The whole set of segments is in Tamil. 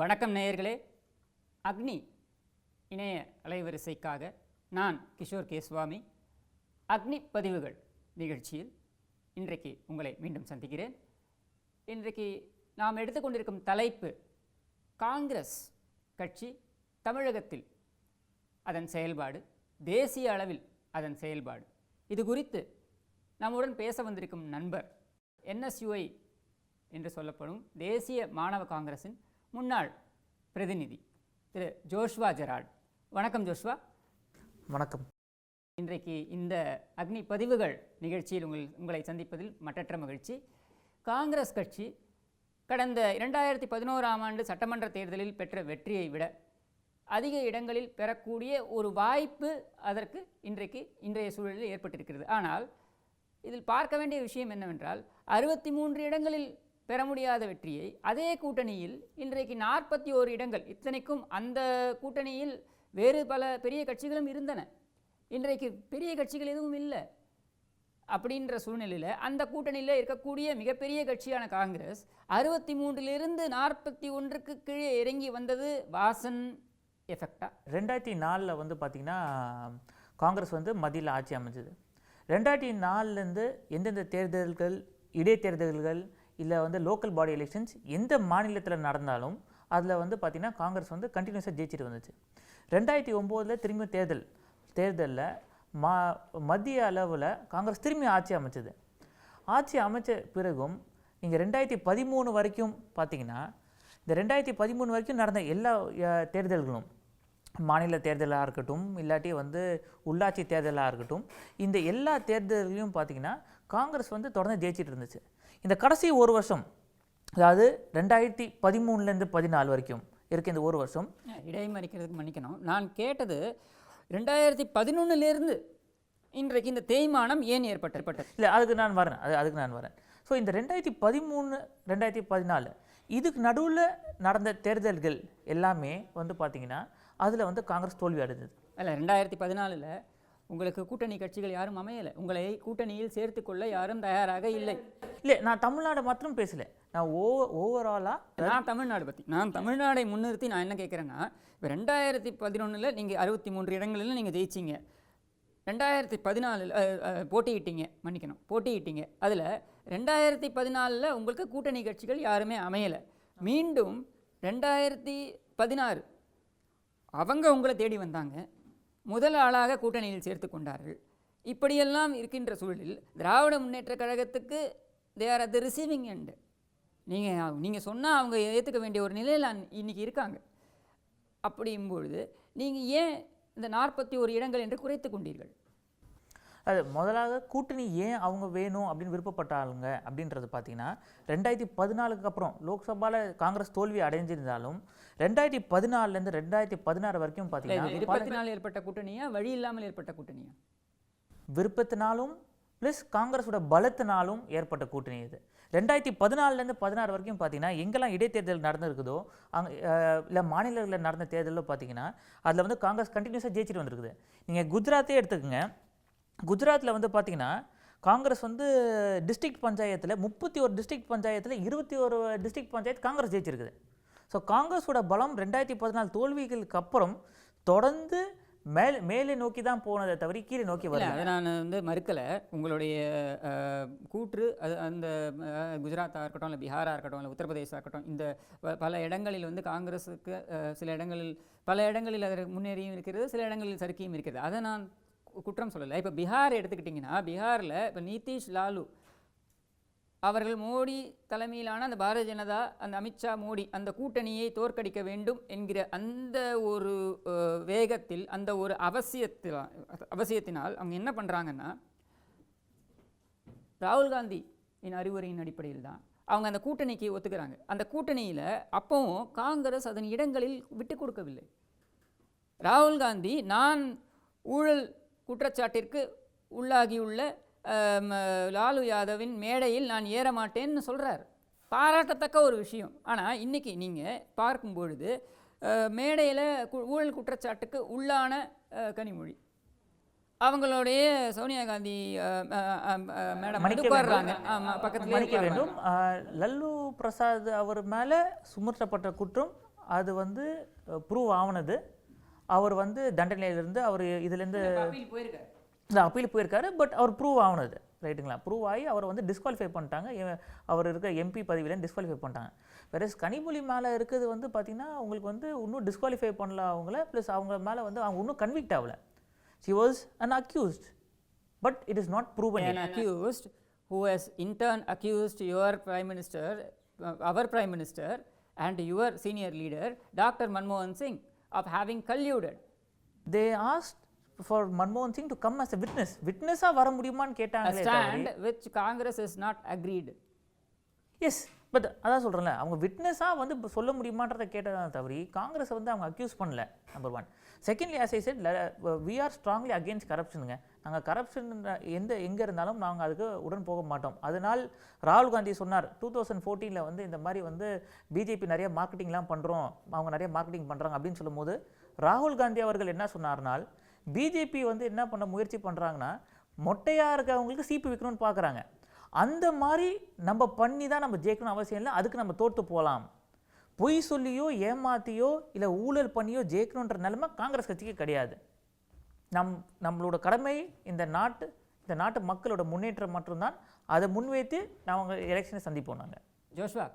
வணக்கம் நேயர்களே. அக்னி இணைய அலைவரிசைக்காக நான் கிஷோர் கேஸ்வாமி அக்னி பதிவுகள் நிகழ்ச்சியில் இன்றைக்கு உங்களை மீண்டும் சந்திக்கிறேன். இன்றைக்கு நாம் எடுத்துக்கொண்டிருக்கும் தலைப்பு காங்கிரஸ் கட்சி தமிழகத்தில் அதன் செயல்பாடு தேசிய அளவில் அதன் செயல்பாடு. இது குறித்து நம்முடன் பேச வந்திருக்கும் நண்பர் என்எஸ்யூஐ என்று சொல்லப்படும் தேசிய மாணவ காங்கிரஸின் முன்னாள் பிரதிநிதி திரு ஜோஷ்வா ஜெரால்ட். வணக்கம் ஜோஷ்வா. வணக்கம். இன்றைக்கு இந்த அக்னி பதிவுகள் நிகழ்ச்சியில் உங்கள் உங்களை சந்திப்பதில் மட்டற்ற மகிழ்ச்சி. காங்கிரஸ் கட்சி கடந்த இரண்டாயிரத்தி பதினோராம் ஆண்டு சட்டமன்ற தேர்தலில் பெற்ற வெற்றியை விட அதிக இடங்களில் பெறக்கூடிய ஒரு வாய்ப்பு அதற்கு இன்றைக்கு இன்றைய சூழலில் ஏற்பட்டிருக்கிறது. ஆனால் இதில் பார்க்க வேண்டிய விஷயம் என்னவென்றால் அறுபத்தி மூன்று இடங்களில் பெற முடியாத வெற்றியை அதே கூட்டணியில் இன்றைக்கு நாற்பத்தி ஓரு இடங்கள் இத்தனைக்கும் அந்த கூட்டணியில் வேறு பல பெரிய கட்சிகளும் இருந்தன. இன்றைக்கு பெரிய கட்சிகள் எதுவும் இல்லை. அப்படின்ற சூழ்நிலையில் அந்த கூட்டணியில் இருக்கக்கூடிய மிகப்பெரிய கட்சியான காங்கிரஸ் அறுபத்தி மூன்றிலிருந்து நாற்பத்தி ஒன்றுக்கு கீழே இறங்கி வந்தது வாசன் எஃபெக்டா. ரெண்டாயிரத்தி நாலில் வந்து பார்த்திங்கன்னா காங்கிரஸ் வந்து மதியில் ஆட்சி அமைஞ்சது. ரெண்டாயிரத்தி நாலுலேருந்து எந்தெந்த தேர்தல்கள் இடைத்தேர்தல்கள் இல்லை வந்து லோக்கல் பாடி எலெக்ஷன்ஸ் எந்த மாநிலத்தில் நடந்தாலும் அதில் வந்து பார்த்திங்கன்னா காங்கிரஸ் வந்து கண்டினியூஸாக ஜெயிச்சிட்டு வந்துச்சு. ரெண்டாயிரத்தி ஒம்போதில் திரும்பி தேர்தல். தேர்தலில் மா மத்திய அளவில் காங்கிரஸ் திரும்பி ஆட்சி அமைச்சது. ஆட்சி அமைச்ச பிறகும் நீங்கள் ரெண்டாயிரத்தி பதிமூணு வரைக்கும் பார்த்தீங்கன்னா இந்த ரெண்டாயிரத்தி பதிமூணு வரைக்கும் நடந்த எல்லா தேர்தல்களும் மாநில தேர்தலாக இருக்கட்டும் இல்லாட்டி வந்து உள்ளாட்சி தேர்தலாக இருக்கட்டும் இந்த எல்லா தேர்தல்களையும் பார்த்தீங்கன்னா காங்கிரஸ் வந்து தொடர்ந்து ஜெயிச்சிட்டு இருந்துச்சு. இந்த கடைசி ஒரு வருஷம் அதாவது ரெண்டாயிரத்தி பதிமூணுலேருந்து பதினாலு வரைக்கும் இருக்க இந்த ஒரு வருஷம். இடைமறிக்கிறதுக்கு மன்னிக்கணும். நான் கேட்டது ரெண்டாயிரத்தி பதினொன்னுலேருந்து இன்றைக்கு இந்த தேய்மானம் ஏன் ஏற்பட்டு ஏற்பட்டது இல்லை அதுக்கு நான் வரேன். அது அதுக்கு நான் வரேன். ஸோ இந்த ரெண்டாயிரத்தி பதிமூணு ரெண்டாயிரத்தி பதினாலு இதுக்கு நடுவில் நடந்த தேர்தல்கள் எல்லாமே வந்து பார்த்தீங்கன்னா அதில் வந்து காங்கிரஸ் தோல்வி அடைஞ்சது. அல்ல ரெண்டாயிரத்தி பதினாலில் உங்களுக்கு கூட்டணி கட்சிகள் யாரும் அமையலை. உங்களை கூட்டணியில் சேர்த்துக்கொள்ள யாரும் தயாராக இல்லை. இல்லை நான் தமிழ்நாடு மாத்திரம் பேசல. நான் ஓ ஓவராலாக நான் தமிழ்நாடு பற்றி நான் தமிழ்நாடை முன்னிறுத்தி நான் என்ன கேட்குறேன்னா இப்போ ரெண்டாயிரத்தி பதினொன்றில் நீங்கள் அறுபத்தி மூன்று இடங்களில் நீங்கள் ஜெயிச்சிங்க. ரெண்டாயிரத்தி பதினாலில் போட்டியிட்டீங்க மன்னிக்கணும் போட்டியிட்டீங்க. அதில் ரெண்டாயிரத்தி பதினாலில் உங்களுக்கு கூட்டணி கட்சிகள் யாருமே அமையலை. மீண்டும் ரெண்டாயிரத்தி பதினாறு அவங்க உங்களை தேடி வந்தாங்க. முதல் ஆளாக கூட்டணியில் சேர்த்து கொண்டார்கள். இப்படியெல்லாம் இருக்கின்ற சூழலில் திராவிட முன்னேற்ற கழகத்துக்கு they are at the receiving end நீங்கள் நீங்கள் சொன்னால் அவங்க ஏற்றுக்க வேண்டிய ஒரு நிலையில் இன்றைக்கி இன்னைக்கு இருக்காங்க. அப்படியும் பொழுது நீங்கள் ஏன் இந்த நாற்பத்தி ஒரு இடங்கள் என்று குறைத்து கொண்டீர்கள்? அது முதலாக கூட்டணி ஏன் அவங்க வேணும் அப்படின்னு விருப்பப்பட்டாளுங்க அப்படின்றது பார்த்தீங்கன்னா ரெண்டாயிரத்தி பதினாலுக்கு அப்புறம் லோக்சபாவில் காங்கிரஸ் தோல்வி அடைஞ்சிருந்தாலும் ரெண்டாயிரத்தி பதினாலுலேருந்து ரெண்டாயிரத்தி பதினாறு வரைக்கும் பார்த்தீங்கன்னா விருப்பத்தினால் ஏற்பட்ட கூட்டணியா வழி இல்லாமல் ஏற்பட்ட கூட்டணியா? விருப்பத்தினாலும் ப்ளஸ் காங்கிரஸோட பலத்தினாலும் ஏற்பட்ட கூட்டணி இது. ரெண்டாயிரத்தி பதினாலுலேருந்து பதினாறு வரைக்கும் பார்த்தீங்கன்னா எங்கெல்லாம் இடைத்தேர்தல் நடந்திருக்குதோ அங்கே இல்லை மாநிலங்களில் நடந்த தேர்தலில் பார்த்தீங்கன்னா அதில் வந்து காங்கிரஸ் கண்டினியூஸாக ஜெயிச்சிட்டு வந்திருக்குது. நீங்கள் குஜராத்தே எடுத்துக்கோங்க. குஜராத்தில் வந்து பார்த்தீங்கன்னா காங்கிரஸ் வந்து டிஸ்ட்ரிக்ட் பஞ்சாயத்தில் முப்பத்தி ஒரு டிஸ்ட்ரிக்ட் பஞ்சாயத்தில் இருபத்தி ஒரு டிஸ்ட்ரிக்ட் பஞ்சாயத்து காங்கிரஸ் ஜெயிச்சிருக்குது. ஸோ காங்கிரஸோட பலம் ரெண்டாயிரத்தி பதினாலு தோல்விகளுக்கு அப்புறம் தொடர்ந்து மேல் மேலே நோக்கி தான் போனதை தவிர கீழே நோக்கி வரல. அதை நான் வந்து மறுக்கலை. உங்களுடைய கூற்று அது அந்த குஜராத்தாக இருக்கட்டும் இல்லை பீகாராக இருக்கட்டும் இல்லை உத்தரப்பிரதேசா இருக்கட்டும் இந்த பல இடங்களில் வந்து காங்கிரஸுக்கு சில இடங்களில் பல இடங்களில் அது முன்னேறியும் இருக்கிறது சில இடங்களில் சறுக்கியும் இருக்கிறது. அதை நான் குற்றம் சொல்லலை. இப்போ பீகார் எடுத்துக்கிட்டிங்கன்னா பீகாரில் இப்போ நிதிஷ் லாலு அவர்கள் மோடி தலைமையிலான அந்த பாரதிய ஜனதா அந்த அமித்ஷா மோடி அந்த கூட்டணியை தோற்கடிக்க வேண்டும் என்கிற அந்த ஒரு வேகத்தில் அந்த ஒரு அவசியத்தில் அவசியத்தினால் அவங்க என்ன பண்ணுறாங்கன்னா ராகுல் காந்தி என் அறிவுரையின் அடிப்படையில் தான் அவங்க அந்த கூட்டணிக்கு ஒத்துக்கிறாங்க. அந்த கூட்டணியில் அப்பவும் காங்கிரஸ் அதன் இடங்களில் விட்டு கொடுக்கவில்லை. ராகுல் காந்தி நான் ஊழல் குற்றச்சாட்டிற்கு உள்ளாகியுள்ள லாலு யாதவின் மேடையில் நான் ஏற மாட்டேன்னு சொல்கிறார் பாராட்டத்தக்க ஒரு விஷயம். ஆனால் இன்றைக்கி நீங்கள் பார்க்கும் பொழுது மேடையில் ஊழல் குற்றச்சாட்டுக்கு உள்ளான கனிமொழி. அவங்களுடைய சோனியா காந்தி மேடம் உட்கார்றாங்க. ஆமாம் பக்கத்தில் வேண்டும். லல்லு பிரசாத் அவர் மேலே சுமத்தப்பட்ட குற்றம் அது வந்து ப்ரூவ் ஆனது அவர் வந்து தண்டனையிலிருந்து அவர் இதுலேருந்து இந்த அப்பீல் போயிருக்காரு. பட் அவர் ப்ரூவ் ஆனது ரைட்டுங்களா? ப்ரூவ் ஆகி அவரை வந்து டிஸ்குவாலிஃபை பண்ணிட்டாங்க. அவர் இருக்க எம்பி பதவியிலேருந்து டிஸ்குவாலிஃபை பண்ணிட்டாங்க. வேற கனிமொழி மேலே இருக்கிறது வந்து பார்த்தீங்கன்னா உங்களுக்கு வந்து இன்னும் டிஸ்குவாலிஃபை பண்ணல அவங்கள ப்ளஸ் அவங்க மேலே வந்து அவங்க இன்னும் கன்விக்ட் ஆகல she was an accused but it is not proven an accused who has in turn accused your prime minister uh, our prime minister and your senior leader dr manmohan singh. of having colluded they asked for மன்மோகன் Singh to come as a witness விட்னஸாக வர முடியுமான்னு a கேட்டாங்களே stand which congress has not agreed yes but அதான் சொல்கிறேன்ல அவங்க விட்னஸாக வந்து இப்போ சொல்ல முடியுமான்றதை கேட்டதான் தவிர காங்கிரஸை வந்து அவங்க அக்யூஸ் பண்ணல number one secondly as I said we are strongly against கரப்ஷனுங்க நாங்கள் கரப்ஷன் எந்த எங்கே இருந்தாலும் நாங்கள் அதுக்கு உடன் போக மாட்டோம். அதனால் ராகுல் காந்தி சொன்னார் டூ தௌசண்ட் ஃபோர்டீனில் வந்து இந்த மாதிரி வந்து பிஜேபி நிறைய மார்க்கெட்டிங்லாம் பண்ணுறோம் அவங்க நிறைய மார்க்கெட்டிங் பண்ணுறாங்க அப்படின்னு சொல்லும்போது ராகுல் காந்தி அவர்கள் என்ன சொன்னார்னால் பிஜேபி வந்து என்ன பண்ண முயற்சி பண்ணுறாங்கன்னா மொட்டையாக இருக்கவங்களுக்கு சீப்பு விற்கணும்னு பார்க்குறாங்க அந்த மாதிரி நம்ம பண்ணி தான் நம்ம ஜெயிக்கணும் அவசியம் இல்லை. அதுக்கு நம்ம தோற்று போகலாம். பொய் சொல்லியோ ஏமாத்தியோ இல்லை ஊழல் பண்ணியோ ஜெயிக்கணுன்ற நிலைமை காங்கிரஸ் கட்சிக்கு கிடையாது. நம் நம்மளோட கடமை இந்த நாட்டு இந்த நாட்டு மக்களோட முன்னேற்றம் மட்டும்தான். அதை முன்வைத்து நாங்கள் எலெக்ஷனை சந்திப்போம் நாங்கள் ஜோஷ்வா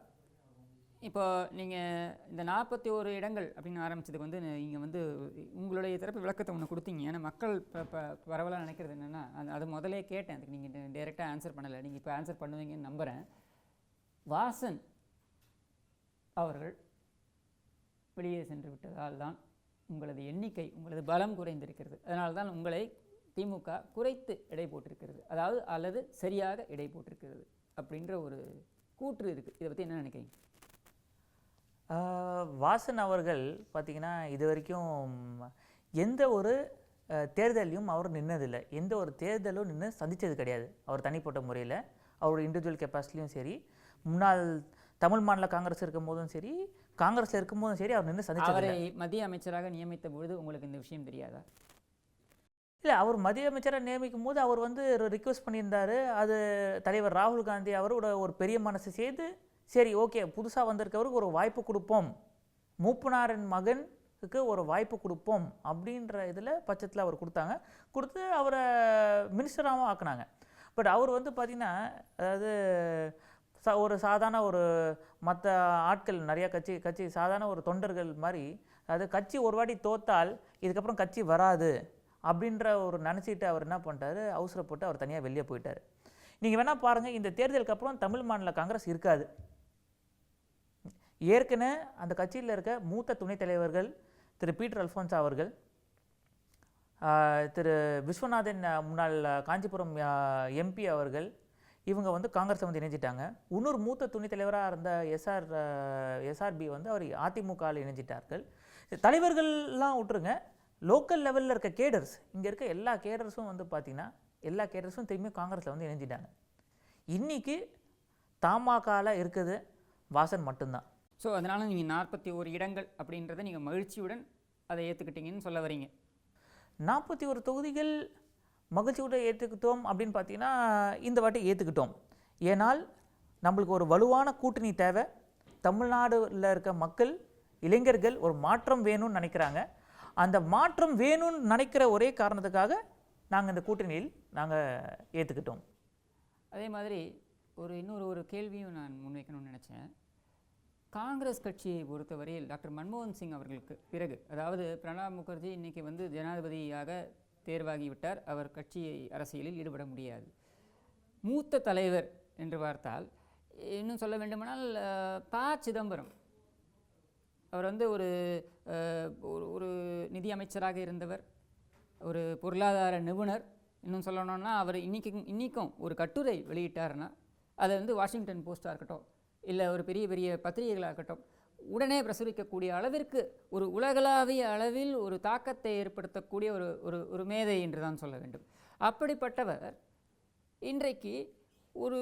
இப்போ நீங்கள் இந்த நாற்பத்தி ஒரு இடங்கள் அப்படின்னு ஆரம்பித்ததுக்கு வந்து நீங்கள் வந்து உங்களுடைய தரப்பு விளக்கத்தை ஒன்று கொடுத்தீங்க. ஏன்னா மக்கள் இப்போ இப்போ பரவலாக நினைக்கிறது என்னென்னா அது அது முதலே கேட்டேன். அதுக்கு நீங்கள் டைரெக்டாக ஆன்சர் பண்ணலை. நீங்கள் இப்போ ஆன்சர் பண்ணுவீங்கன்னு நம்புகிறேன் வாசன் அவர்கள் வெளியே சென்று விட்டதால் தான் உங்களது எண்ணிக்கை உங்களது பலம் குறைந்திருக்கிறது. அதனால தான் உங்களை திமுக குறைத்து எடை போட்டிருக்கிறது. அதாவது அல்லது சரியாக எடை போட்டிருக்கிறது அப்படின்ற ஒரு கூற்று இருக்குது இதை பற்றி என்ன நினைக்கிறீங்க? வாசன் அவர்கள் பார்த்தீங்கன்னா இது வரைக்கும் எந்த ஒரு தேர்தலையும் அவர் நின்னதில்லை. எந்த ஒரு தேர்தலும் நின்று சந்தித்தது கிடையாது. அவர் தனிப்பட்ட முறையில். அவரோட இண்டிவிஜுவல் கெப்பாசிட்டிலையும் சரி. முன்னாள் தமிழ் மாநில காங்கிரஸ் இருக்கும் போதும் சரி காங்கிரஸில் இருக்கும் போதும் சரி அவர் நின்று சந்திச்சது அவரை மத்திய அமைச்சராக நியமித்த பொழுது உங்களுக்கு இந்த விஷயம் தெரியாதா? இல்லை அவர் மத்திய அமைச்சராக நியமிக்கும் போது அவர் வந்து ரிக்வெஸ்ட் பண்ணியிருந்தாரு. அது தலைவர் ராகுல் காந்தி அவரோட ஒரு பெரிய மனசு செய்து சரி ஓகே புதுசாக வந்திருக்கவருக்கு ஒரு வாய்ப்பு கொடுப்போம். மூப்பனாரின் மகனுக்கு ஒரு வாய்ப்பு கொடுப்போம் அப்படின்ற இதில் பட்சத்தில் அவர் கொடுத்தாங்க. கொடுத்து அவரை மினிஸ்டராகவும் ஆக்குனாங்க. பட் அவர் வந்து பார்த்திங்கன்னா அதாவது ச ஒரு சாதாரண ஒரு மற்ற ஆட்கள் நிறையா கட்சி கட்சி சாதாரண ஒரு தொண்டர்கள் மாதிரி அதாவது கட்சி ஒரு வாட்டி தோத்தால் இதுக்கப்புறம் கட்சி வராது அப்படின்ற ஒரு நினச்சிட்டு அவர் என்ன பண்ணிட்டாரு? அவசரப்பட்டு அவர் தனியாக வெளியே போயிட்டார். நீங்கள் வேணால் பாருங்கள் இந்த தேர்தலுக்கு அப்புறம் தமிழ் மாநில காங்கிரஸ் இருக்காது. ஏற்கனவே அந்த கட்சியில் இருக்க மூத்த துணைத் தலைவர்கள் திரு பீட்டர் அல்ஃபோன்ஸ் அவர்கள் திரு விஸ்வநாதன் முன்னாள் காஞ்சிபுரம் எம்பி அவர்கள் இவங்க வந்து காங்கிரஸ் வந்து இணைஞ்சிட்டாங்க. இன்னொரு மூத்த துணைத் தலைவராக இருந்த எஸ்ஆர் எஸ்ஆர்பி வந்து அவர் அதிமுகவில் இணைஞ்சிட்டார்கள். தலைவர்கள்லாம் விட்டுருங்க. லோக்கல் லெவலில் இருக்க கேடர்ஸ் இங்கே இருக்க எல்லா கேடர்ஸும் வந்து பார்த்திங்கன்னா எல்லா கேடர்ஸும் திரும்பி காங்கிரஸில் வந்து இணைஞ்சிட்டாங்க. இன்னைக்கு தமாகால இருக்குது வாசன் மட்டும்தான். ஸோ அதனால் நீங்கள் நாற்பத்தி ஓரு இடங்கள் அப்படின்றத நீங்கள் மகிழ்ச்சியுடன் அதை ஏற்றுக்கிட்டீங்கன்னு சொல்ல வரீங்க. நாற்பத்தி ஒரு தொகுதிகள் மகிழ்ச்சியோட ஏற்றுக்கிட்டோம் அப்படின்னு பார்த்தீங்கன்னா இந்த வாட்டி ஏற்றுக்கிட்டோம் ஏனால் நம்மளுக்கு ஒரு வலுவான கூட்டணி தேவை. தமிழ்நாடுல இருக்க மக்கள் இளைஞர்கள் ஒரு மாற்றம் வேணும்னு நினைக்கிறாங்க. அந்த மாற்றம் வேணும்னு நினைக்கிற ஒரே காரணத்துக்காக நாங்கள் இந்த கூட்டணியில் நாங்கள் ஏற்றுக்கிட்டோம் அதே மாதிரி ஒரு இன்னொரு ஒரு கேள்வியும் நான் முன்வைக்கணும்னு நினச்சேன். காங்கிரஸ் கட்சியை பொறுத்தவரையில் டாக்டர் மன்மோகன் சிங் அவர்களுக்கு பிறகு அதாவது பிரணாப் முகர்ஜி இன்னைக்கு வந்து ஜனாதிபதியாக தேர்வாகிவிட்டார். அவர் கட்சியை அரசியலில் ஈடுபட முடியாது. மூத்த தலைவர் என்று பார்த்தால் இன்னும் சொல்ல வேண்டுமானால் ப. சிதம்பரம். அவர் வந்து ஒரு ஒரு- ஒரு நிதி அமைச்சராக இருந்தவர். ஒரு பொருளாதார நிபுணர். இன்னும் சொல்லணும்னா அவர் இன்னைக்கு இன்றைக்கும் ஒரு கட்டுரை வெளியிட்டாருன்னா அதை வந்து வாஷிங்டன் போஸ்ட்டாக இருக்கட்டும் இல்லை ஒரு பெரிய பெரிய பத்திரிகைகளாகட்டும் உடனே பிரசுரிக்கக்கூடிய அளவிற்கு ஒரு உலகளாவிய அளவில் ஒரு தாக்கத்தை ஏற்படுத்தக்கூடிய ஒரு ஒரு ஒரு மேதை என்று தான் சொல்ல வேண்டும். அப்படிப்பட்டவர் இன்றைக்கு ஒரு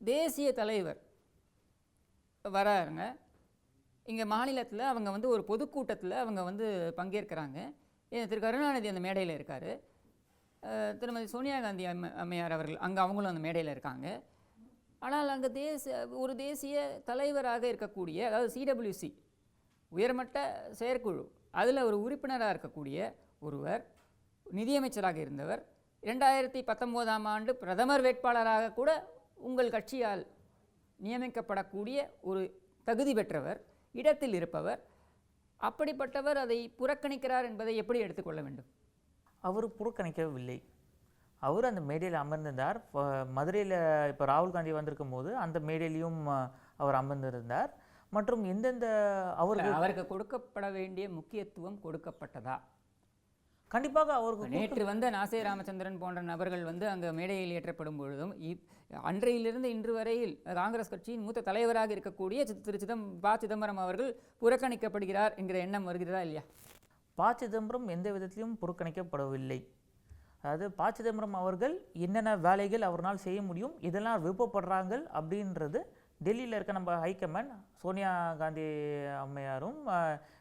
தேசிய தலைவர் வராருங்க. இங்கே மாநிலத்தில் அவங்க வந்து ஒரு பொதுக்கூட்டத்தில் அவங்க வந்து பங்கேற்கிறாங்க. திரு கருணாநிதி அந்த மேடையில் இருக்கார். திருமதி சோனியா காந்தி அம்மையார் அவர்கள் அங்கே அவங்களும் அந்த மேடையில் இருக்காங்க. ஆனால் அங்கே தேச ஒரு தேசிய தலைவராக இருக்கக்கூடிய அதாவது சிடபிள்யூசி உயர்மட்ட செயற்குழு அதில் ஒரு உறுப்பினராக இருக்கக்கூடிய ஒருவர் நிதியமைச்சராக இருந்தவர் இரண்டாயிரத்தி பத்தொம்போதாம் ஆண்டு பிரதமர் வேட்பாளராக கூட உங்கள் கட்சியால் நியமிக்கப்படக்கூடிய ஒரு தகுதி பெற்றவர் இடத்தில் இருப்பவர் அப்படிப்பட்டவர் அதை புறக்கணிக்கிறார் என்பதை எப்படி எடுத்துக்கொள்ள வேண்டும்? அவர் புறக்கணிக்கவில்லை. அவர் அந்த மேடையில் அமர்ந்திருந்தார். மதுரையில் இப்போ ராகுல் காந்தி வந்திருக்கும் போது அந்த மேடையிலையும் அவர் அமர்ந்திருந்தார். மற்றும் எந்தெந்த அவருக்கு அவருக்கு கொடுக்கப்பட வேண்டிய முக்கியத்துவம் கொடுக்கப்பட்டதா? கண்டிப்பாக அவருக்கு நேற்று வந்த நாசே ராமச்சந்திரன் போன்ற நபர்கள் வந்து அங்கே மேடையில் ஏற்றப்படும் பொழுதும் அன்றையிலிருந்து இன்று வரையில் காங்கிரஸ் கட்சியின் மூத்த தலைவராக இருக்கக்கூடிய திரு சிதம் ப சிதம்பரம் அவர்கள் புறக்கணிக்கப்படுகிறார் என்கிற எண்ணம் வருகிறதா இல்லையா? ப சிதம்பரம் எந்த விதத்திலும் புறக்கணிக்கப்படவில்லை. அதாவது ப சிதம்பரம் அவர்கள் என்னென்ன வேலைகள் அவரால் செய்ய முடியும் இதெல்லாம் விருப்பப்படுறாங்க அப்படின்றது டெல்லியில் இருக்க நம்ம ஹைகமாண்ட் சோனியா காந்தி அம்மையாரும்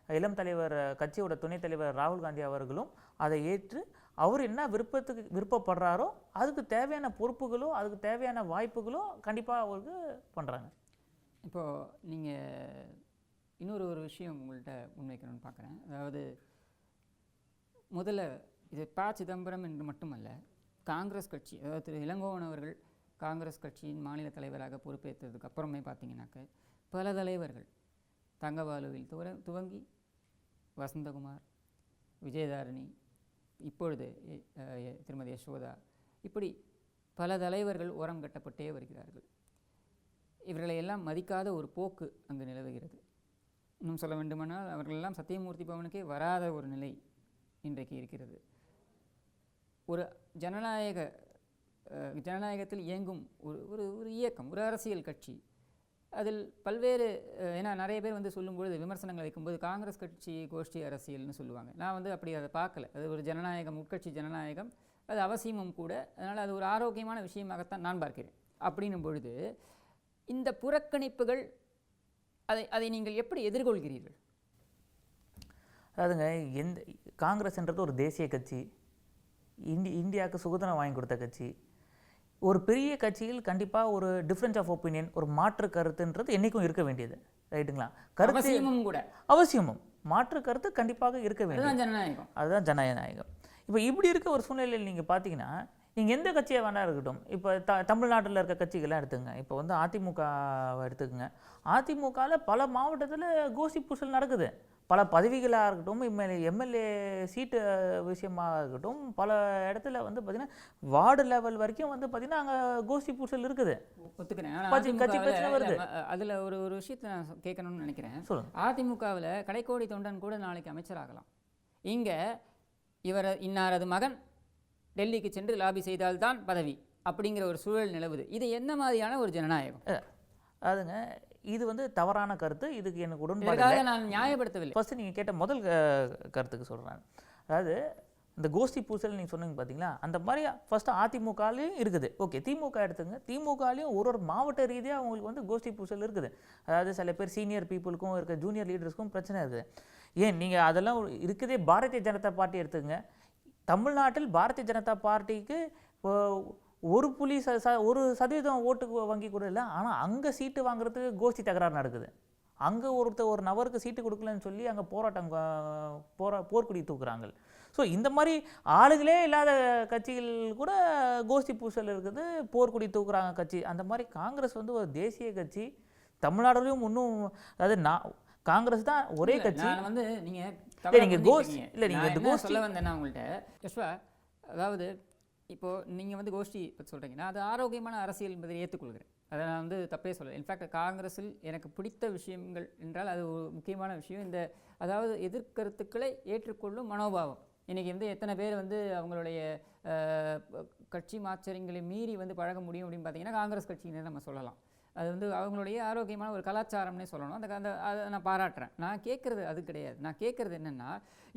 இளம் தலைவர் கட்சியோட துணைத் தலைவர் ராகுல் காந்தி அவர்களும் அதை ஏற்று அவர் என்ன விருப்பத்துக்கு விருப்பப்படுறாரோ அதுக்கு தேவையான பொறுப்புகளோ அதுக்கு தேவையான வாய்ப்புகளோ கண்டிப்பாக அவருக்கு பண்ணுறாங்க இப்போது நீங்கள் இன்னொரு ஒரு விஷயம் உங்கள்கிட்ட முன்வைக்கணும்னு பார்க்குறேன் அதாவது முதல்ல இது ப சிதம்பரம் என்று மட்டுமல்ல காங்கிரஸ் கட்சி அதாவது திரு இளங்கோவன் அவர்கள் காங்கிரஸ் கட்சியின் மாநில தலைவராக பொறுப்பேற்றதுக்கு அப்புறமே பார்த்தீங்கன்னாக்க பல தலைவர்கள் தங்கபாலுவில் துவர துவங்கி வசந்தகுமார் விஜயதாரணி இப்பொழுது திருமதி யசோதா இப்படி பல தலைவர்கள் ஓரம் கட்டப்பட்டே வருகிறார்கள். இவர்களை எல்லாம் மதிக்காத ஒரு போக்கு அங்கு நிலவுகிறது. இன்னும் சொல்ல வேண்டுமானால் அவர்களெல்லாம் சத்தியமூர்த்தி பவனுக்கே வராத ஒரு நிலை இன்றைக்கு இருக்கிறது. ஒரு ஜனநாயக ஜனநாயகத்தில் இயங்கும் ஒரு ஒரு ஒரு இயக்கம் ஒரு அரசியல் கட்சி. அதில் பல்வேறு ஏன்னா நிறைய பேர் வந்து சொல்லும்பொழுது விமர்சனங்கள் வைக்கும்போது காங்கிரஸ் கட்சி கோஷ்டி அரசியல்னு சொல்லுவாங்க. நான் வந்து அப்படி அதை பார்க்கல. அது ஒரு ஜனநாயகம் உட்கட்சி ஜனநாயகம். அது அவசியமும் கூட. அதனால் அது ஒரு ஆரோக்கியமான விஷயமாகத்தான் நான் பார்க்கிறேன். அப்படின்னும் பொழுது இந்த புறக்கணிப்புகள் அதை அதை நீங்கள் எப்படி எதிர்கொள்கிறீர்கள்? அதாவதுங்க எந்த காங்கிரஸ்ன்றது ஒரு தேசிய கட்சி. இந்தி இந்தியாவுக்கு சுதந்திரம் வாங்கி கொடுத்த கட்சி. ஒரு பெரிய கட்சியில் கண்டிப்பாக ஒரு டிஃப்ரென்ஸ் ஆஃப் ஒப்பீனியன் ஒரு மாற்று கருத்துன்றது என்றைக்கும் இருக்க வேண்டியது. ரைட்டுங்களா? கருத்து கூட. அவசியமும். மாற்று கருத்து கண்டிப்பாக இருக்க வேண்டியது. அதுதான் ஜனநாயகம். அதுதான் ஜனநாயகம். இப்போ இப்படி இருக்க ஒரு சூழ்நிலையில் நீங்கள் பார்த்தீங்கன்னா நீங்கள் எந்த கட்சியாக வேணா இருக்கட்டும். இப்போ த தமிழ்நாட்டில் இருக்க கட்சிகள்லாம் எடுத்துங்க இப்போ வந்து அதிமுகவை எடுத்துக்கங்க. அதிமுகவில் பல மாவட்டத்தில் கோசி பூசல் நடக்குது. பல பதவிகளாக இருக்கட்டும் எம்எல்ஏ எம்எல்ஏ சீட்டு விஷயமாக இருக்கட்டும் பல இடத்துல வந்து பார்த்திங்கன்னா வார்டு லெவல் வரைக்கும் வந்து பார்த்திங்கன்னா அங்கே கோஷ்டி பூசல் இருக்குது. ஒத்துக்கிறேன். வருது. அதுல ஒரு ஒரு விஷயத்தை நான் கேட்கணும்னு நினைக்கிறேன். சொல்லுங்க. அதிமுகவில் கடைக்கோடி தொண்டன் கூட நாளைக்கு அமைச்சராகலாம். இங்க இவர் இன்னாரது மகன் டெல்லிக்கு சென்று லாபி செய்தால்தான் பதவி அப்படிங்கிற ஒரு சூழல் நிலவுது. இது என்ன மாதிரியான ஒரு ஜனநாயகம்? அதுங்க இது வந்து தவறான கருத்து. இதுக்கு எனக்கு உடன்பாடு நான் நியாயப்படுத்தவில்லை. ஃபஸ்ட்டு நீங்கள் கேட்ட முதல் கருத்துக்கு சொல்கிறேன் அதாவது இந்த கோஷ்டி பூசல் நீங்கள் சொன்னீங்க பார்த்தீங்களா அந்த மாதிரி ஃபஸ்ட்டு அதிமுகலையும் இருக்குது. ஓகே திமுக எடுத்துங்க. திமுகலையும் ஒரு ஒரு மாவட்ட ரீதியாக அவங்களுக்கு வந்து கோஷ்டி பூசல் இருக்குது. அதாவது சில பேர் சீனியர் பீப்புளுக்கும் இருக்க ஜூனியர் லீடர்ஸ்க்கும் பிரச்சனை இருக்குது. ஏன் நீங்கள் அதெல்லாம் இருக்குதே பாரதிய ஜனதா பார்ட்டி எடுத்துங்க தமிழ்நாட்டில் பாரதிய ஜனதா பார்ட்டிக்கு ஒரு புள்ளி ச ஒரு சதவீதம் ஓட்டு வங்கி கூட இல்லை. ஆனால் அங்கே சீட்டு வாங்குறதுக்கு கோஷ்டி தகராறு நடக்குது. அங்கே ஒருத்தர் ஒரு நபருக்கு சீட்டு கொடுக்கலன்னு சொல்லி அங்கே போராட்டம் போரா போர்க்குடி தூக்குறாங்க. ஸோ இந்த மாதிரி ஆளுகளே இல்லாத கட்சிகள் கூட கோஷ்டி பூசல் இருக்குது போர்க்குடி தூக்குறாங்க கட்சி. அந்த மாதிரி காங்கிரஸ் வந்து ஒரு தேசிய கட்சி. தமிழ்நாடுலையும் இன்னும் அதாவது நான் காங்கிரஸ் தான் ஒரே கட்சி. வந்து நீங்க இல்ல, தவறா நீங்க புரிஞ்சுக்கிட்டீங்க. கோஷ்டி- இல்ல, நீங்க நான் இந்த கோஷ்டி- சொல்ல வந்தேன்னா உங்கள்கிட்ட யஷ்வா அதாவது இப்போ நீங்க வந்து கோஷ்டி பற்றி சொல்றீங்கன்னா அது ஆரோக்கியமான அரசியல் என்பதை ஏற்றுக்கொள்கிறேன் அதை நான் வந்து தப்பே சொல்லலை. இன்ஃபேக்ட் காங்கிரஸில் எனக்கு பிடித்த விஷயங்கள் என்றால் அது ஒரு முக்கியமான விஷயம். இந்த அதாவது எதிர்கருத்துக்களை ஏற்றுக்கொள்ளும் மனோபாவம். இன்னைக்கு வந்து எத்தனை பேர் வந்து அவங்களுடைய கட்சி மாச்சரியங்களை மீறி வந்து பழக முடியும் அப்படின்னு பார்த்தீங்கன்னா காங்கிரஸ் கட்சியினர் நம்ம சொல்லலாம். அது வந்து அவங்களுடைய ஆரோக்கியமான ஒரு கலாச்சாரம்னே சொல்லணும். அந்த அந்த அதை நான் பாராட்டுறேன். நான் கேட்குறது அது கிடையாது. நான் கேட்குறது என்னென்னா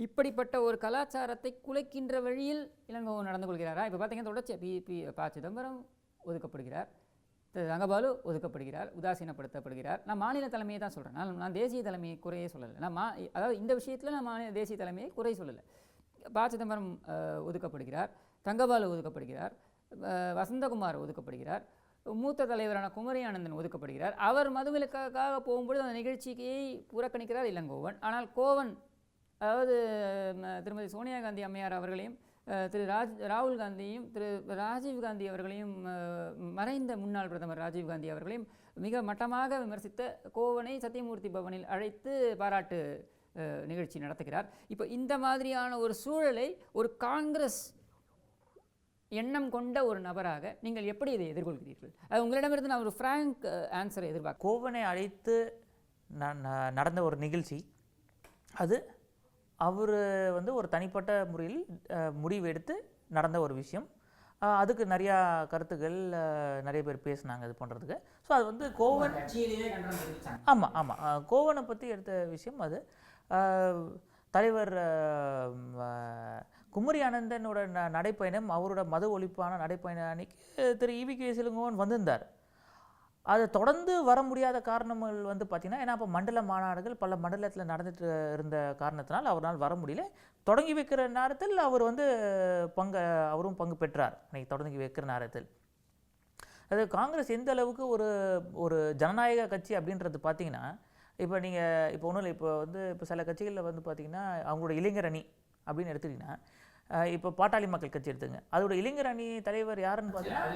இப்படிப்பட்ட ஒரு கலாச்சாரத்தை குலைக்கின்ற வழியில் இளங்கோ நடந்து கொள்கிறாரா? இப்போ பார்த்தீங்கன்னா தொடர்ச்சி பி பி ப சிதம்பரம் ஒதுக்கப்படுகிறார். திரு ரங்கபாலு ஒதுக்கப்படுகிறார். உதாசீனப்படுத்தப்படுகிறார். நான் மாநில தலைமையை தான் சொல்கிறேன் நான் நான் தேசிய தலைமையை குறையே சொல்லலை. நான் மா அதாவது இந்த விஷயத்தில் நான் மாநில தேசிய தலைமையை குறை சொல்லலை. ப சிதம்பரம் ஒதுக்கப்படுகிறார். தங்கபாலு ஒதுக்கப்படுகிறார். வசந்தகுமார் ஒதுக்கப்படுகிறார். மூத்த தலைவரான குமரி ஆனந்தன் ஒதுக்கப்படுகிறார். அவர் மதுவிலக்காக போகும்பொழுது அந்த நிகழ்ச்சியை புறக்கணிக்கிறார் இளங்கோவன். ஆனால் கோவன் அதாவது திருமதி சோனியா காந்தி அம்மையார் அவர்களையும் திரு ராஜ் ராகுல் காந்தியும் திரு ராஜீவ் காந்தி அவர்களையும் மறைந்த முன்னாள் பிரதமர் ராஜீவ் காந்தி அவர்களையும் மிக மட்டமாக விமர்சித்த கோவனை சத்தியமூர்த்தி பவனில் அழைத்து பாராட்டு நிகழ்ச்சி நடத்துகிறார். இப்போ இந்த மாதிரியான ஒரு சூழலை ஒரு காங்கிரஸ் எண்ணம் கொண்ட ஒரு நபராக நீங்கள் எப்படி இதை எதிர்கொள்கிறீர்கள்? அது உங்களிடமிருந்து நான் ஒரு ஃப்ராங்க் ஆன்சரை எதிர்பார்க்கிறேன். கோவனை அழைத்து நடந்த ஒரு நிகழ்ச்சி. அது அவர் வந்து ஒரு தனிப்பட்ட முறையில் முடிவு எடுத்து நடந்த ஒரு விஷயம். அதுக்கு நிறையா கருத்துக்கள் நிறைய பேர் பேசினாங்க இது பண்ணுறதுக்கு ஸோ அது வந்து கோவன் ஆமாம் ஆமாம் கோவனை பற்றி எடுத்த விஷயம் அது. தலைவர் குமரி ஆனந்தனோட ந நடைப்பயணம் அவரோட மத ஒழிப்பான நடைப்பயணம் அன்னைக்கு திரு இவி கே சிலுங்கோவன் வந்திருந்தார். அதை தொடர்ந்து வர முடியாத காரணங்கள் வந்து பார்த்திங்கன்னா ஏன்னா அப்போ மண்டல மாநாடுகள் பல மண்டலத்தில் நடந்துட்டு இருந்த காரணத்தினால் அவரால் வர முடியல. தொடங்கி வைக்கிற நேரத்தில் அவர் வந்து பங்கு அவரும் பங்கு பெற்றார். அன்னைக்கு தொடங்கி வைக்கிற நேரத்தில். அது காங்கிரஸ் எந்த அளவுக்கு ஒரு ஒரு ஜனநாயக கட்சி அப்படின்றது பார்த்திங்கன்னா இப்போ நீங்கள் இப்போ ஒன்றும் இல்லை இப்போ வந்து இப்போ சில கட்சிகளில் வந்து பார்த்தீங்கன்னா அவங்களோட இளைஞர் அணி அப்படின்னு எடுத்துக்கிட்டிங்கன்னா இப்போ பாட்டாளி மக்கள் கட்சி எடுத்துங்க. அதோட இளைஞர் அணி தலைவர் யாருன்னு பார்த்தீங்கன்னா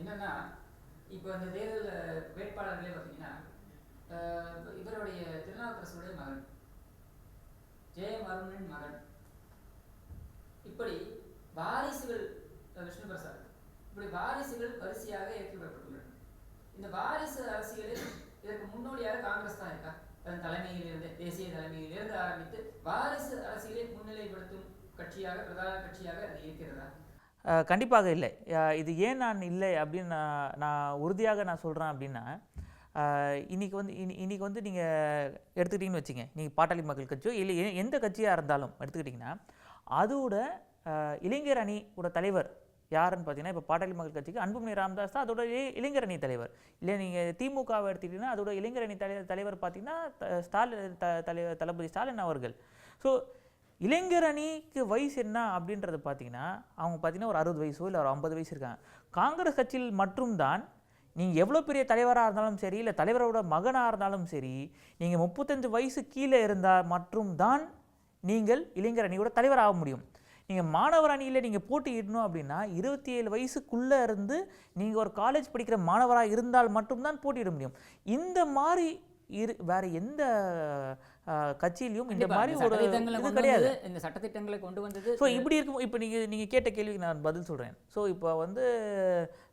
என்னன்னா இப்போ இந்த தேர்தல் வேட்பாளர்களே பார்த்தீங்கன்னா இவருடைய திருநாவுக்கரசுடைய மகன் ஜெயம் அருணின் மகன். இப்படி வாரிசுகள் விஷ்ணு பிரசாத் இப்படி வாரிசுகள் வரிசையாக ஏற்றுவிடப்பட்டுள்ளன இந்த வாரிசு அரசியலில் இதற்கு முன்னோடியாக காங்கிரஸ் தான் இருக்கா? அதன் தலைமையிலிருந்து தேசிய தலைமையிலிருந்து ஆரம்பித்து வாரிசு அரசியலை முன்னிலைப்படுத்தும் கட்சியாக பிரதான கட்சியாக அது இருக்கிறதா? கண்டிப்பாக இல்லை. இது ஏன் நான் இல்லை அப்படின்னு நான் நான் உறுதியாக நான் சொல்கிறேன் அப்படின்னா இன்றைக்கி வந்து இனி இன்றைக்கி வந்து நீங்கள் எடுத்துக்கிட்டிங்கன்னு வச்சுங்க. நீங்கள் பாட்டாளி மக்கள் கட்சியோ இல்லை எந்த கட்சியாக இருந்தாலும் எடுத்துக்கிட்டிங்கன்னா அதோட அஹ், இளைஞர் அணியோட தலைவர் யாருன்னு பார்த்தீங்கன்னா இப்போ பாட்டாளி மக்கள் கட்சிக்கு அன்புமணி ராமதாஸ் தான் அதோட இளைஞரணி தலைவர். இல்லை நீங்கள் திமுகவை எடுத்துக்கிட்டிங்கன்னா அதோட இளைஞரணி தலைவர் தலை தலைவர் பார்த்தீங்கன்னா ஸ்டாலின் த தலைவர் தளபதி ஸ்டாலின் அவர்கள். ஸோ இளைஞர் அணிக்கு வயசு என்ன அப்படின்றது பார்த்தீங்கன்னா அவங்க பார்த்தீங்கன்னா ஒரு அறுபது வயசோ இல்லை ஒரு ஐம்பது வயசு இருக்காங்க. காங்கிரஸ் கட்சியில் மட்டும்தான் நீங்கள் எவ்வளோ பெரிய தலைவராக இருந்தாலும் சரி இல்லை தலைவரோட மகனாக இருந்தாலும் சரி நீங்கள் முப்பத்தஞ்சு வயசு கீழே இருந்தால் மட்டும்தான் நீங்கள் இளைஞர் அணியோட தலைவர் ஆக முடியும். நீங்கள் மாணவர் அணியில் நீங்கள் போட்டியிடணும் அப்படின்னா இருபத்தி ஏழு வயசுக்குள்ளே இருந்து நீங்கள் ஒரு காலேஜ் படிக்கிற மாணவராக இருந்தால் மட்டும்தான் போட்டியிட முடியும். இந்த மாதிரி இரு வேற எந்த கட்சியிலையும் இந்த மாதிரி ஒரு இது கிடையாது. இந்த சட்டத்திட்டங்களை கொண்டு வந்தது ஸோ இப்படி இருக்கும் இப்போ நீங்கள் நீங்கள் கேட்ட கேள்விக்கு நான் பதில் சொல்கிறேன் ஸோ இப்போ வந்து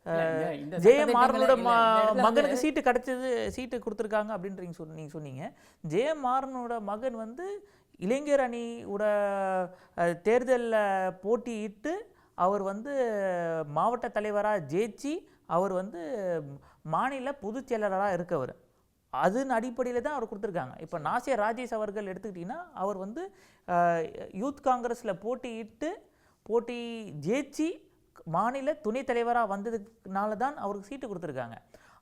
இல்ல, இந்த- இந்த ஜெய சட்டதிட்டங்களை- மாறனோட இல்ல, ம இந்த இடத்துல வந்து- மகனுக்கு சீட்டு கிடைச்சது சீட்டு கொடுத்துருக்காங்க அப்படின்றீங்க சொல் நீங்கள் சொன்னீங்க. ஜெய மாறனோட மகன் வந்து இளைஞர் அணியோட தேர்தலில் போட்டியிட்டு அவர் வந்து மாவட்ட தலைவராக ஜெயிச்சு அவர் வந்து மாநில பொதுச் செயலாளராக இருக்கவர். அதன் அடிப்படையில் தான் அவர் கொடுத்துருக்காங்க. இப்போ நாசிய ராஜேஷ் அவர்கள் எடுத்துக்கிட்டிங்கன்னா அவர் வந்து யூத் காங்கிரஸில் போட்டியிட்டு போட்டி ஜெயிச்சு மாநில துணைத் தலைவராக வந்ததுனால தான் அவருக்கு சீட்டு கொடுத்துருக்காங்க.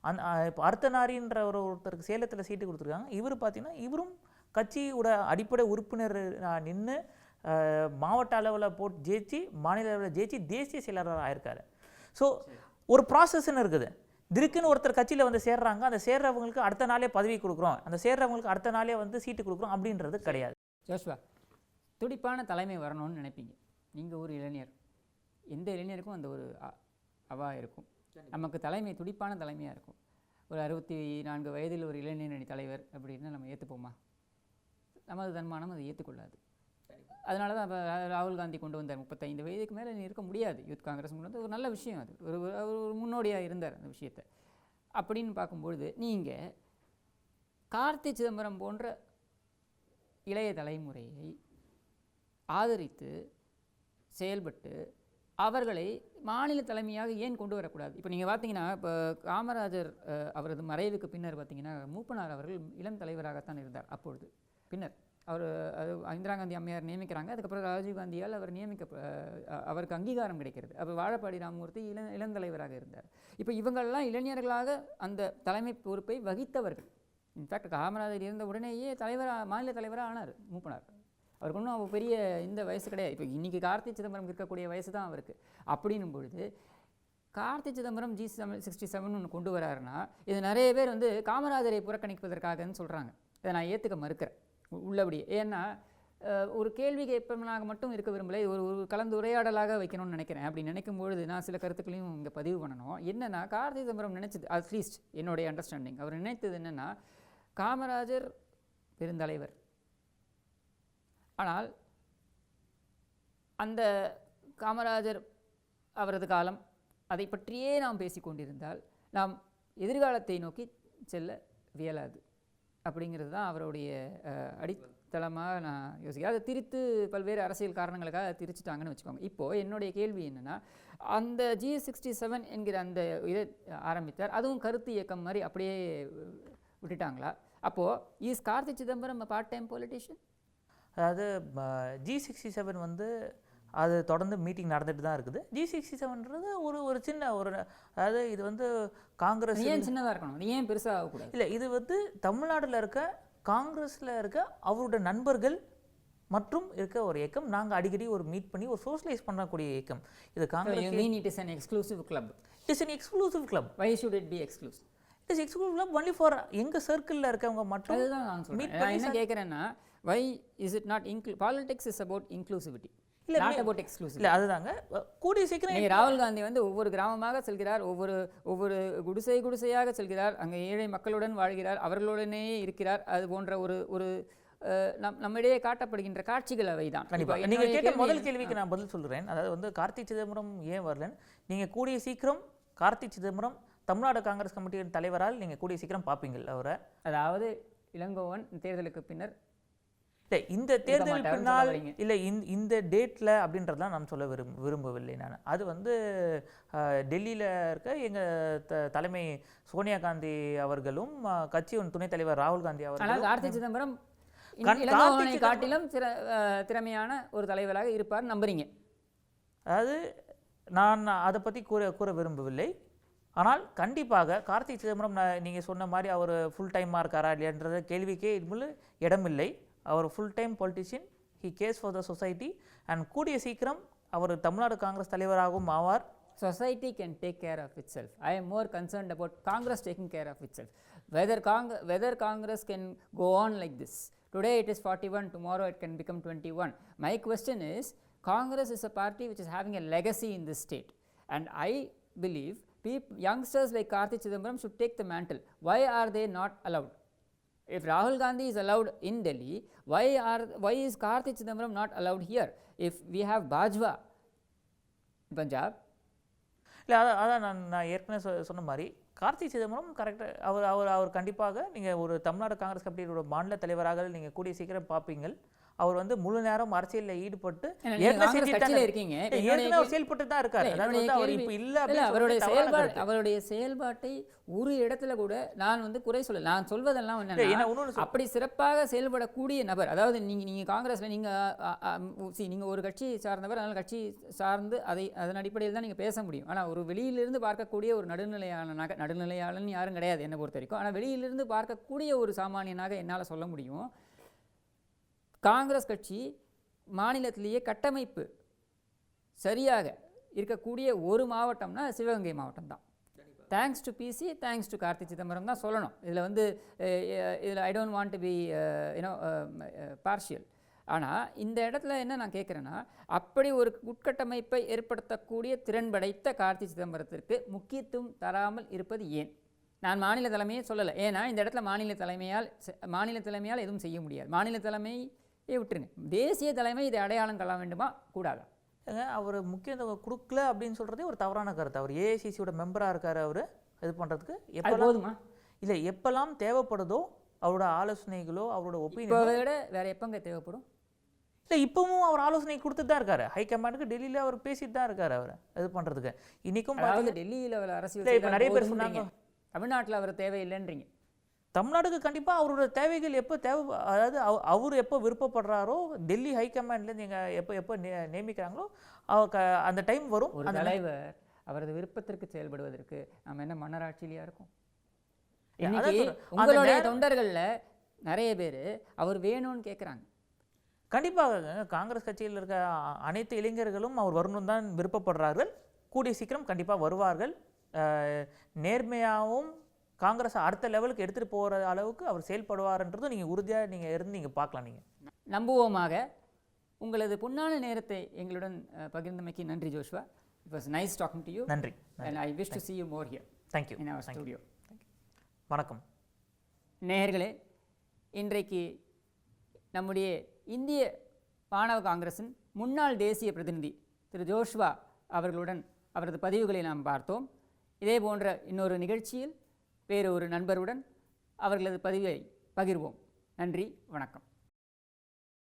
அந் இப்போ அர்த்தநாரின்ற ஒரு ஒருத்தருக்கு சேலத்தில் சீட்டு கொடுத்துருக்காங்க. இவர் பார்த்தீங்கன்னா இவரும் கட்சியோட அடிப்படை உறுப்பினர் நின்று மாவட்ட அளவில் போட்டு ஜெயிச்சு மாநில அளவில் ஜெயிச்சு தேசிய செயலாளராக ஆயிருக்காரு. ஸோ ஒரு ப்ராசஸ்ன்னு இருக்குது. திடுக்குன்னு ஒருத்தர் கட்சியில் வந்து சேர்றாங்க அந்த சேர்றவங்களுக்கு அடுத்த நாளே பதவி கொடுக்குறோம். அந்த சேர்றவங்களுக்கு அடுத்த நாளே வந்து சீட்டு கொடுக்குறோம் அப்படின்றது கிடையாது. ஜோஷ்வா துடிப்பான தலைமை வரணும்னு நினைப்பீங்க. நீங்கள் ஒரு இளைஞர். எந்த இளைஞருக்கும் அந்த ஒரு அவா இருக்கும். நமக்கு தலைமை துடிப்பான தலைமையாக இருக்கும். ஒரு அறுபத்தி நான்கு வயதில் ஒரு இளைஞரணி தலைவர் அப்படின்னு நம்ம ஏற்றுப்போமா நமது தன்மானம் அதை ஏற்றுக்கொள்ளாது அதனால தான் ராகுல் காந்தி கொண்டு வந்தார் முப்பத்தைந்து வயதுக்கு மேலே நீ இருக்க முடியாது. யூத் காங்கிரஸ் கொண்டு வந்து ஒரு நல்ல விஷயம் அது. ஒரு ஒரு- முன்னோடியாக இருந்தார் அந்த விஷயத்தை. அப்படின்னு பார்க்கும்பொழுது நீங்கள் கார்த்தி சிதம்பரம் போன்ற இளைய தலைமுறையை ஆதரித்து செயல்பட்டு அவர்களை மாநில தலைமையாக ஏன் கொண்டு வரக்கூடாது? இப்போ நீங்கள் பார்த்தீங்கன்னா இப்போ காமராஜர் அவரது மறைவுக்கு பின்னர் பார்த்தீங்கன்னா மூப்பனார் அவர்கள் இளம் தலைவராகத்தான் இருந்தார் அப்பொழுது. பின்னர் அவர் அது இந்திரா காந்தி அம்மையார் நியமிக்கிறாங்க. அதுக்கப்புறம் ராஜீவ் காந்தியால் அவர் நியமிக்க அவருக்கு அங்கீகாரம் கிடைக்கிறது. அப்போ வாழப்பாடி ராமமூர்த்தி இள இளந்தலைவராக இருந்தார். இப்போ இவங்கள்லாம் இளைஞர்களாக அந்த தலைமை பொறுப்பை வகித்தவர்கள். இன்ஃபேக்ட் காமராஜர் இருந்த உடனேயே தலைவராக மாநில தலைவராக ஆனார் மூப்பனார். அவருக்கு ஒன்றும் அவர் பெரிய இந்த வயசு கிடையாது. இப்போ இன்றைக்கி கார்த்தி சிதம்பரம் இருக்கக்கூடிய வயசு தான் அவருக்கு. அப்படின்னும் பொழுது Karti Chidambaram G seven sixty seven ஒன்று கொண்டு வராருன்னா இது நிறைய பேர் வந்து காமராஜரை புறக்கணிப்பதற்காகன்னு சொல்கிறாங்க இதை நான் ஏற்றுக்க மறுக்கிறேன். உள்ளபடியே ஏன்னா ஒரு கேள்வி கேட்பவனாக மட்டும் இருக்க விரும்பலை. ஒரு ஒரு கலந்துரையாடலாக வைக்கணும்னு நினைக்கிறேன். அப்படி நினைக்கும் பொழுது நான் சில கருத்துக்களையும் இங்கே பதிவு பண்ணணும். என்னென்னா கார்த்தி சிதம்பரம் நினைச்சது அட்லீஸ்ட் என்னுடைய அண்டர்ஸ்டாண்டிங் அவர் நினைத்தது என்னென்னா காமராஜர் பெருந்தலைவர். ஆனால் அந்த காமராஜர் அவரது காலம் அதை பற்றியே நாம் பேசிக்கொண்டிருந்தால் நாம் எதிர்காலத்தை நோக்கி செல்ல வியலாது அப்படிங்கிறது தான் அவருடைய அடித்தளமாக நான் யோசிக்கிறேன். அதை திரித்து பல்வேறு அரசியல் காரணங்களுக்காக திரிச்சிட்டாங்கன்னு வச்சுக்கோங்க. இப்போது என்னுடைய கேள்வி என்னென்னா அந்த ஜி சிக்ஸ்டி செவன் என்கிற அந்த இதை ஆரம்பித்தார். அதுவும் கருத்து இயக்கம் மாதிரி அப்படியே விட்டுட்டாங்களா? அப்போது is Karti Chidambaram part time politician அதாவது ஜி சிக்ஸ்டி செவன் வந்து அது தொடர்ந்து மீட்டிங் நடந்துட்டு தான் இருக்குது. ஜி சிக்ஸ்டி செவன்றது ஒரு ஒரு சின்ன ஒரு அதாவது இது வந்து காங்கிரஸ் ஏன் சின்னதாக இருக்கணும்? அது ஏன் பெருசாக ஆகக்கூடாது? இல்லை இது வந்து தமிழ்நாட்டில் இருக்க காங்கிரஸில் இருக்க அவரோட நண்பர்கள் மற்றும் இருக்க ஒரு இயக்கம். நாங்கள் அடிக்கடி ஒரு மீட் பண்ணி ஒரு சோஷியலைஸ் பண்ணக்கூடிய இயக்கம். இது Congress mean it is an exclusive club it's an exclusive club why should it be exclusive it is exclusive club only for எங்கள் சர்க்கிளில் இருக்கவங்க மட்டும் அதுதான் நான் சொல்றேன். நான் என்ன கேட்குறேன்னா why is it not inclusive politics is about inclusivity இல்ல, நாட் அபவுட் எக்ஸ்க்ளூசிவ் இல்லை அதுதாங்க. கூடிய சீக்கிரம் ராகுல் காந்தி வந்து ஒவ்வொரு கிராமமாக செல்கிறார் ஒவ்வொரு ஒவ்வொரு குடிசை குடிசையாக செல்கிறார் அங்கே ஏழை மக்களுடன் வாழ்கிறார் அவர்களுடனே இருக்கிறார் அது போன்ற ஒரு ஒரு நம் நம்மிடையே காட்டப்படுகின்ற காட்சிகள் அவைதான். கண்டிப்பா. இப்ப நீங்க என்னுடைய கேட்ட முதல் கேள்விக்கு நான் பதில் சொல்றேன். அதாவது வந்து கார்த்தி சிதம்பரம் ஏன் வரலன்னு? நீங்க கூடிய சீக்கிரம் கார்த்தி சிதம்பரம் தமிழ்நாடு காங்கிரஸ் கமிட்டியின் தலைவரால் நீங்க கூடிய சீக்கிரம் பார்ப்பீங்கள் அவரை. அதாவது இளங்கோவன் தேர்தலுக்கு பின்னர் இல்லை இந்த தேர்தல் பின்னால். இல்லை இந்த இந்த டேட்டில் அப்படின்றதெல்லாம் நான் சொல்ல விரும் விரும்பவில்லை நான். அது வந்து டெல்லியில் இருக்க எங்கள் த தலைமை சோனியா காந்தி அவர்களும் கட்சியின் துணைத் தலைவர் ராகுல் காந்தி அவர்களும் கார்த்தி சிதம்பரம் காட்டிலும் திறமையான ஒரு தலைவராக இருப்பார் நம்புறீங்க. அதாவது நான் அதை பற்றி கூற கூற விரும்பவில்லை. ஆனால் கண்டிப்பாக கார்த்திக் சிதம்பரம் நீங்கள் சொன்ன மாதிரி அவர் ஃபுல் டைமாக இருக்காரா இல்லையன்றத கேள்விக்கே இதுமில்ல இடமில்லை. அவர் full time politician he cares for the society and கூடிய சீக்கிரம் அவர் தமிழ்நாடு காங்கிரஸ் தலைவராகவும் ஆவார் society can take care of itself. I am more concerned about Congress taking care of itself. Whether, Cong- whether Congress can go on like this. Today it is 41, tomorrow it can become 21. My question is Congress is a party which is having a legacy in this state. And I believe peop- youngsters like Karthi Chidambaram should take the mantle. Why are they not allowed? If Rahul Gandhi is allowed in Delhi, why, are, why is Karthi Chidambaram not allowed here? If we have Bajwa Punjab Punjab, இல்லை அதான் அதான் நான் நான் ஏற்கனவே சொ சொன்ன மாதிரி கார்த்தி சிதம்பரம் கரெக்டாக அவர் அவர் அவர் கண்டிப்பாக நீங்கள் ஒரு தமிழ்நாடு காங்கிரஸ் கமிட்டியோட மாநில தலைவராக நீங்கள் கூடிய சீக்கிரம் பார்ப்பீங்கள் அவர் வந்து முழு நேரம் அரசியலில் ஈடுபட்டு ஏற்கனவே இருக்கீங்க. ஏற்கனவே செயல்பட்டு தான் இருக்காரு. அவர் இப்போ இல்லை அவருடைய செயல்பாடு. அவருடைய செயல்பாட்டை ஒரு இடத்துல கூட நான் வந்து குறை சொல்ல நான் சொல்வதெல்லாம் சொல்- அப்படி சிறப்பாக செயல்படக்கூடிய நபர் அதாவது நீங்க நீங்க காங்கிரஸ்ல நீங்க அ, அ, ம், see, நீங்க ஒரு கட்சி சார்ந்தவர் அதனால கட்சி சார்ந்து அதை அதன் அடிப்படையில் தான் நீங்க பேச முடியும். ஆனா ஒரு வெளியிலிருந்து பார்க்கக்கூடிய ஒரு நடுநிலையாளனாக நடுநிலையாளன் யாரும் கிடையாது என்னை பொறுத்த வரைக்கும். ஆனா வெளியிலிருந்து பார்க்கக்கூடிய ஒரு சாமானியனாக என்னால சொல்ல முடியும். காங்கிரஸ் கட்சி மாநிலத்திலேயே கட்டமைப்பு சரியாக இருக்கக்கூடிய ஒரு மாவட்டம்னா சிவகங்கை மாவட்டம் தான் thanks to PC thanks to Karti Chidambaram தான் சொல்லணும். இதில் வந்து இதில் I don't want to be you know partial ஆனால் இந்த இடத்துல என்ன நான் கேட்குறேன்னா அப்படி ஒரு உட்கட்டமைப்பை ஏற்படுத்தக்கூடிய திறன் படைத்த கார்த்தி சிதம்பரத்திற்கு முக்கியத்துவம் தராமல் இருப்பது ஏன்? நான் மாநில தலைமையை சொல்லலை. ஏன்னா இந்த இடத்துல மாநில தலைமையால் மாநில தலைமையால் எதுவும் செய்ய முடியாது. மாநில தலைமை தலைமையை விட்டுருங்க. தேசிய தலைமை இதை அடையாளம் கொள்ள வேண்டுமா? கூடாதா? அவர் முக்கியத்துவம் கொடுக்கல அப்படின்னு சொல்றதே ஒரு தவறான கருத்து. அவர் ஏஐசிசியோட மெம்பராக இருக்காரு அவர். இது பண்ணுறதுக்கு எப்போல்லாம் போதுமா? இல்லை எப்போல்லாம் தேவைப்படுதோ அவரோட ஆலோசனைகளோ அவரோட ஒப்பீனியன் விட வேற எப்பங்க தேவைப்படும்? இல்லை இப்பவும் அவர் ஆலோசனை கொடுத்துட்டு தான் இருக்காரு. ஹைகமாண்டுக்கு டெல்லியில் அவர் பேசிட்டு தான் இருக்காரு அவர். இது பண்ணுறதுக்கு இன்றைக்கும் டெல்லியில் அவர் அரசியல் இப்ப நிறைய பேர். சொன்னாங்க. தமிழ்நாட்டுல அவர் தேவையில்லைன்றீங்க. தமிழ்நாடுக்கு கண்டிப்பாக அவரோட தேவைகள் எப்போ தேவை அதாவது அவ- அவர் எப்போ விருப்பப்படுறாரோ டெல்லி ஹைகமாண்ட்லேருந்து நீங்கள் எப்போ எப்போ நே- நியமிக்கிறாங்களோ அவ க- அந்த டைம் வரும். அந்த தலைவர் அவரது விருப்பத்திற்கு செயல்படுவதற்கு நாம் என்ன மன்னராட்சியிலையா இருக்கோம்? உங்களுடைய தொண்டர்கள்ல நிறைய பேர் அவர் வேணும்னு கேட்குறாங்க கண்டிப்பாக காங்கிரஸ் கட்சியில் இருக்க அனைத்து இளைஞர்களும் அவர் வரணும் தான் விருப்பப்படுறார்கள். கூடிய சீக்கிரம் கண்டிப்பாக வருவார்கள். நேர்மையாகவும் காங்கிரஸ் அடுத்த லெவலுக்கு எடுத்துகிட்டு போகிற அளவுக்கு அவர் செயல்படுவார்ன்றதும் நீங்கள் உறுதியாக நீங்கள் இருந்து நீங்கள் பார்க்கலாம் நீங்கள் நம்புவோமாக. உங்களது பொன்னான நேரத்தை எங்களுடன் பகிர்ந்தமைக்கு நன்றி Joshua. It was nice talking to you நன்றி. And I wish to see you more here thank you in our studio. வணக்கம். நேயர்களே இன்றைக்கு நம்முடைய இந்திய மாணவ காங்கிரசின் முன்னாள் தேசிய பிரதிநிதி திரு ஜோஷ்வா அவர்களுடன் அவரது பதிவுகளை நாம் பார்த்தோம். இதே போன்ற இன்னொரு நிகழ்ச்சியில் வேறு ஒரு நண்பருடன் அவர்களது பதிவை பகிர்வோம். நன்றி வணக்கம்.